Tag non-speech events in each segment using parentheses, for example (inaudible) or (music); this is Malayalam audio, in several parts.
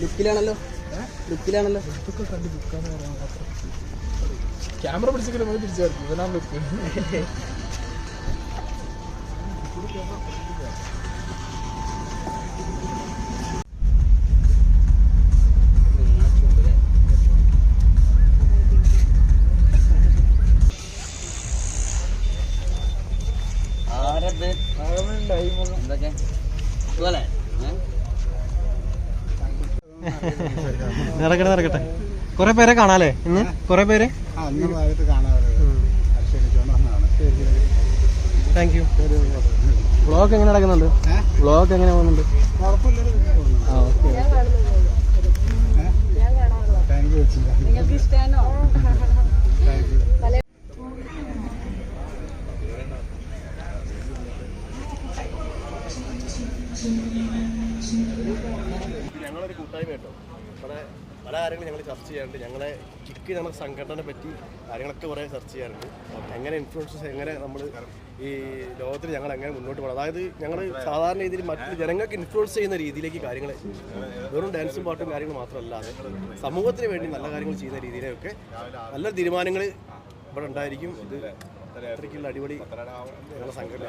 ലുക്കിലാണല്ലോ ലുക്കിലാണല്ലോ ഇതൊക്കെ കണ്ട് ബുക്കാന്ന് പറയാൻ മാത്രം ക്യാമറ പിടിച്ചിട്ട് നമുക്ക് തിരിച്ചു വരും ഇവനാ ബുക്ക് ആരത് എന്തൊക്കെ? സുഖല്ലേ നടക്കട്ടെ നടക്കട്ടെ. കുറെ പേരെ കാണാല്ലേ ഇന്ന്? കുറെ പേര്? താങ്ക് യു വ്ളോഗ് എങ്ങനെ നടക്കുന്നുണ്ട്? വ്ളോഗ് എങ്ങനെ പോകുന്നുണ്ട്? Thank തോന്നുന്നു ആ ഓക്കെ താങ്ക് യു വെച്ചില്ല നിങ്ങൾക്ക് ഇഷ്ടമാണോ താങ്ക് യു ഞങ്ങളൊരു കൂട്ടായ്മ കേട്ടോ. ഇവിടെ പല കാര്യങ്ങളും ഞങ്ങൾ ചർച്ച ചെയ്യാറുണ്ട്. ഞങ്ങളെ കിക്ക് ഞങ്ങളുടെ സംഘടനയെ പറ്റി കാര്യങ്ങളൊക്കെ കുറേ ചർച്ച ചെയ്യാറുണ്ട്. എങ്ങനെ ഇൻഫ്ലുവൻസസ് എങ്ങനെ നമ്മൾ ഈ ലോകത്തിൽ ഞങ്ങൾ എങ്ങനെ മുന്നോട്ട് പോകണം? അതായത് ഞങ്ങൾ സാധാരണ രീതിയിൽ മറ്റു ജനങ്ങൾക്ക് ഇൻഫ്ലുവൻസ് ചെയ്യുന്ന രീതിയിലേക്ക് കാര്യങ്ങൾ വെറും ഡാൻസും പാട്ടും കാര്യങ്ങൾ മാത്രമല്ലാതെ സമൂഹത്തിന് വേണ്ടി നല്ല കാര്യങ്ങൾ ചെയ്യുന്ന രീതിയിലൊക്കെ നല്ല തീരുമാനങ്ങൾ ഇവിടെ ഉണ്ടായിരിക്കും. ഇത് അത്രയ്ക്കുള്ള അടിപൊളി ഞങ്ങളുടെ സംഘടന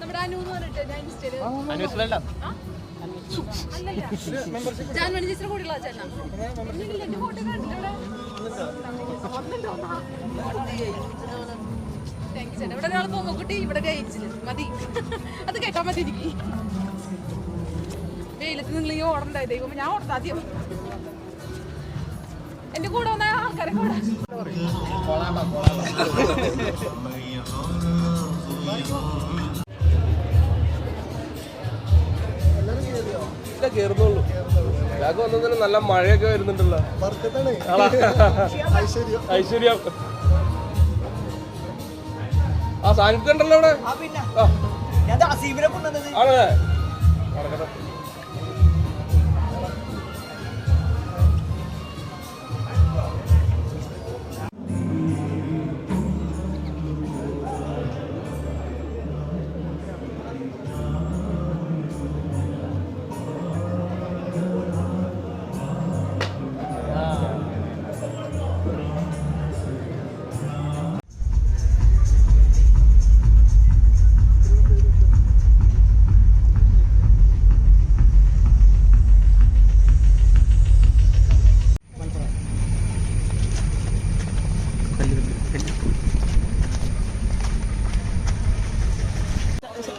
നമ്മുടെ അനു എന്ന് പറഞ്ഞിട്ട് ഞാൻ ഇൻസ്റ്റയിൽ ഞാൻ മണി ചേച്ചിയുടെ കൂടെയുള്ള ചേട്ടനാ. എന്റെ ഫോട്ടോ കണ്ടിട്ടില്ല താങ്ക് യു ചേട്ടാ. ഇവിടെ ഒരാൾ പൊമ്മക്കുട്ടി ഇവിടെ ജയിച്ചിന് മതി. അത് കേട്ടാ മതി എനിക്ക്. വെയിലത്ത് നിങ്ങൾ ഈ ഓടണ്ടായി ദൈവം ഞാൻ ഓടത്ത ആദ്യം. എന്റെ കൂടെ വന്ന ആൾക്കാരെ കൂടെ. ഇല്ല (laughs) കേറുന്നുള്ളൂ. ഞങ്ങൾക്ക് വന്നതിന് നല്ല മഴയൊക്കെ വരുന്നുണ്ടല്ലോ. ഐശ്വര്യം. ആ സാന്നിധ്യം ഉണ്ടല്ലോ അവിടെ. ആ. ആണല്ലേ? നടക്കട്ടെ.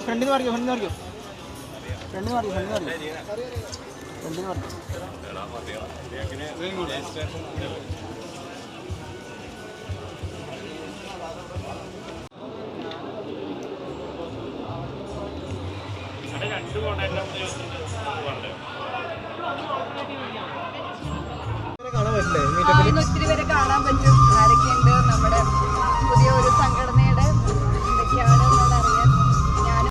ഫ്രണ്ടിൽ നിന്ന് പറിക്കോ ഫ്രണ്ടിൽ പറിക്കോ ഫ്രണ്ടിൽ പറിക്കോ ഫ്രണ്ടിൽ പറിക്കോ ഫ്രണ്ടിൽ പറിക്കോ ആ, ഇന്ന് ഒത്തിരി പേരെ കാണാൻ പറ്റി.